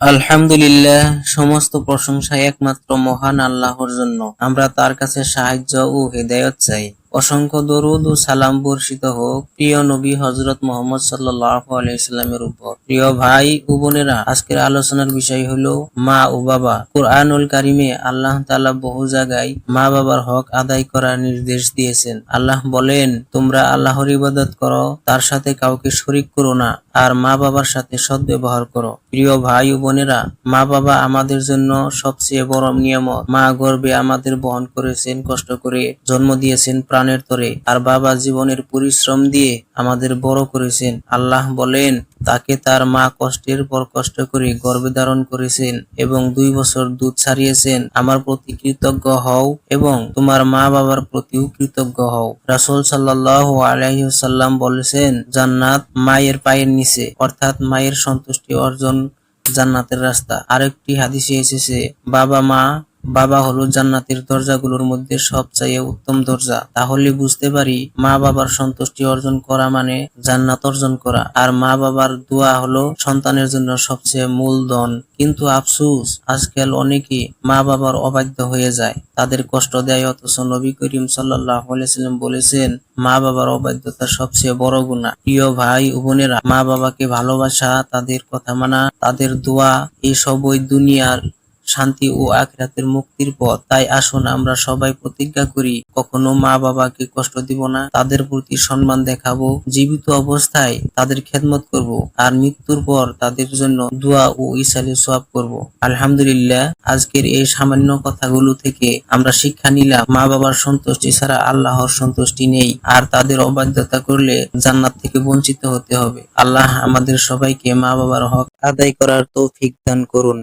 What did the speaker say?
আলহামদুলিল্লাহ সমস্ত প্রশংসা একমাত্র মহান আল্লাহর জন্য। আমরা তার কাছে সাহায্য ও হৃদয়ত চাই। অসংখ্য দরুদ ও সালাম বর্ষিত হোক। প্রিয় নবী হজরত মোহাম্মদ আলাইসাল্লামের উপর। প্রিয় ভাই ও বোনেরা, আজকের আলোচনার বিষয় হলো মা ও বাবা। কোরআনুল কারিমে আল্লাহ তাআলা বহু জায়গায় মা বাবার হক আদায় করার নির্দেশ দিয়েছেন। আল্লাহ বলেন, তোমরা আল্লাহর ইবাদত করো, তার সাথে কাউকে শরিক করো না, আর মা বাবার সাথে সদ সদ্ব্যবহার করো। প্রিয় ভাই ও বোনেরা, মা বাবা আমাদের জন্য সবচেয়ে বড় নিয়ামত। মা গর্বে আমাদের বহন করেছেন, কষ্ট করে জন্ম দিয়েছেন প্রাণের তরে। আর বাবা জীবনের পরিশ্রম দিয়ে আমাদের বড় করেছেন। আল্লাহ বলেন, তাকে তার মা কষ্টের পর কষ্ট করে গর্ভে ধারণ করেছেন এবং দুই বছর দুধ ছাড়িয়েছেন। আমার প্রতি কৃতজ্ঞ হও এবং তোমার মা বাবার প্রতিও কৃতজ্ঞ হও। রাসুল সাল্লাল্লাহু আলাইহি সাল্লাম বলেছেন, জান্নাত মায়ের পায়ের নিচে, অর্থাৎ মায়ের সন্তুষ্টি অর্জন জান্নাতের রাস্তা। আরেকটি হাদিসে এসেছে, বাবা মা বাবা হলো জান্নাতের দরজাগুলোর মধ্যে সবচেয়ে উত্তম দরজা। তাহলে বুঝতে পারি, মা বাবার সন্তুষ্টি অর্জন করা মানে জান্নাত অর্জন করা। আর মা বাবার দোয়া হলো সন্তানের জন্য সবচেয়ে মূল মূলধন। কিন্তু আফসুস, আজকাল অনেকে মা বাবার অবাধ্য হয়ে যায়। তাদের কষ্ট দেয় অথচ নবী করিম সাল্লাম বলেছেন, মা বাবার অবাধ্যতা সবচেয়ে বড় গুণা প্রিয় ভাই বোনেরা, মা বাবাকে ভালোবাসা, তাদের কথা মানা, তাদের দোয়া এই সবই দুনিয়ার শান্তি ও আখিরাতের মুক্তির পথ। তাই আসুন আমরা সবাই প্রতিজ্ঞা করি, কখনো মা বাবাকে কষ্ট দিব না, তাদের প্রতি সম্মান দেখাবো, জীবিত অবস্থায় তাদের খেদমত করব, আর মৃত্যুর পর তাদের জন্য দোয়া ও ইসালে সোয়াব করব। আলহামদুলিল্লাহ, আজকের এই সামান্য কথাগুলো থেকে আমরা শিক্ষা নিলাম, মা বাবার সন্তুষ্টি ছাড়া আল্লাহর সন্তুষ্টি নেই, আর তাদের অবাধ্যতা করলে জান্নাত থেকে বঞ্চিত হতে হবে। আল্লাহ আমাদের সবাইকে মা বাবার হক আদায় করার তৌফিক দান করুন।